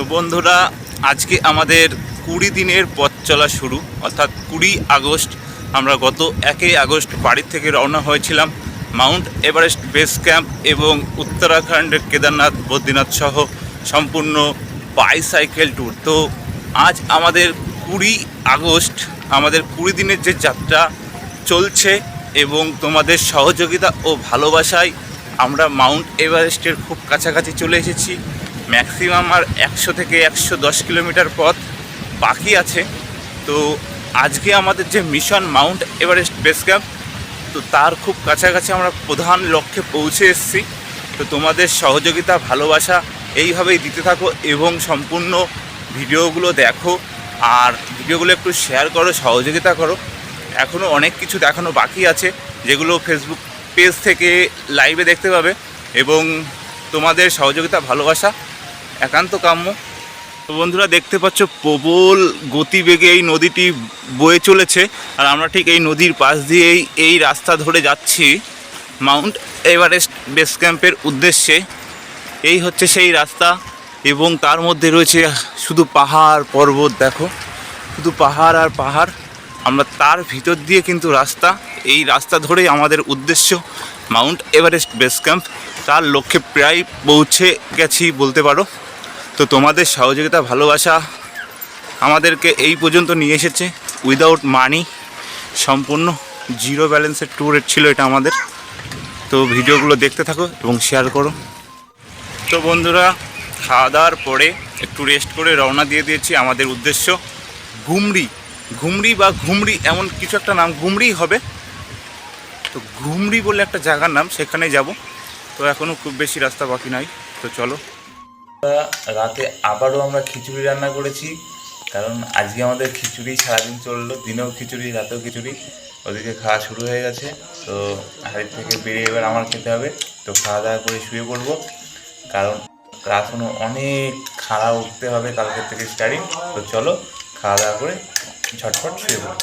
তো বন্ধুরা, আজকে আমাদের কুড়ি দিনের পথ চলা শুরু, অর্থাৎ কুড়ি আগস্ট। আমরা গত একই আগস্ট বাড়ির থেকে রওনা হয়েছিলাম। মাউন্ট এভারেস্ট বেস ক্যাম্প এবং উত্তরাখণ্ডের কেদারনাথ, বদ্রীনাথ সহ সম্পূর্ণ বাইসাইকেল ট্যুর। তো আজ আমাদের কুড়ি আগস্ট, আমাদের কুড়ি দিনের যে যাত্রা চলছে এবং তোমাদের সহযোগিতা ও ভালোবাসায় আমরা মাউন্ট এভারেস্টের খুব কাছাকাছি চলে এসেছি। ম্যাক্সিমাম আর একশো থেকে একশো দশ কিলোমিটার পথ বাকি আছে। তো আজকে আমাদের যে mission mount Everest base camp, তো তার খুব কাছাকাছি আমরা প্রধান লক্ষ্যে পৌঁছে এসেছি। তো তোমাদের সহযোগিতা, ভালোবাসা এইভাবেই দিতে থাকো এবং সম্পূর্ণ ভিডিওগুলো দেখো। আর ভিডিওগুলো একটু শেয়ার করো, সহযোগিতা করো। এখনও অনেক কিছু দেখানো বাকি আছে, যেগুলো ফেসবুক পেজ থেকে লাইভে দেখতে পাবে। এবং তোমাদের সহযোগিতা, ভালোবাসা একান্ত কাম্য। তো বন্ধুরা, দেখতে পাচ্ছ প্রবল গতিবেগে এই নদীটি বয়ে চলেছে, আর আমরা ঠিক এই নদীর পাশ দিয়েই এই রাস্তা ধরে যাচ্ছি মাউন্ট এভারেস্ট বেস ক্যাম্পের উদ্দেশ্যে। এই হচ্ছে সেই রাস্তা, এবং তার মধ্যে রয়েছে শুধু পাহাড় পর্বত, দেখো। শুধু পাহাড় আর পাহাড়, আমরা তার ভিতর দিয়ে কিন্তু রাস্তা, এই রাস্তা ধরেই আমাদের উদ্দেশ্য মাউন্ট এভারেস্ট বেস ক্যাম্প। তার লক্ষ্যে প্রায় পৌঁছে গেছি বলতে পারো। তো তোমাদের সহযোগিতা, ভালোবাসা আমাদেরকে এই পর্যন্ত নিয়ে এসেছে। উইদাউট মানি সম্পূর্ণ জিরো ব্যালেন্সের ট্যুরের ছিল এটা আমাদের। তো ভিডিওগুলো দেখতে থাকো এবং শেয়ার করো। তো বন্ধুরা খাওয়া দাওয়ার পরে একটু রেস্ট করে রওনা দিয়ে দিয়েছি আমাদের উদ্দেশ্য ঘুমরি ঘুমরি বা ঘুমরি এমন কিছু একটা নাম ঘুমরি হবে। তো ঘুমরি বলে একটা জায়গার নাম, সেখানে যাব। তো এখনও খুব বেশি রাস্তা বাকি নাই। তো চলো। রাতে আবারও আমরা খিচুড়ি রান্না করেছি। কারণ আজকে আমাদের খিচুড়ি সারাদিন চলল, দিনেও খিচুড়ি, রাতেও খিচুড়ি। ওদিকে খাওয়া শুরু হয়ে গেছে, তো হাড়ির থেকে বেরিয়ে এবার আমার খেতে হবে। তো খাওয়া দাওয়া করে শুয়ে পড়ব। কারণ এখনও অনেক খাড়া উঠতে হবে কালকের থেকে স্টার্টিং তো চলো খাওয়া দাওয়া করে ঝটফট শুয়ে পড়ো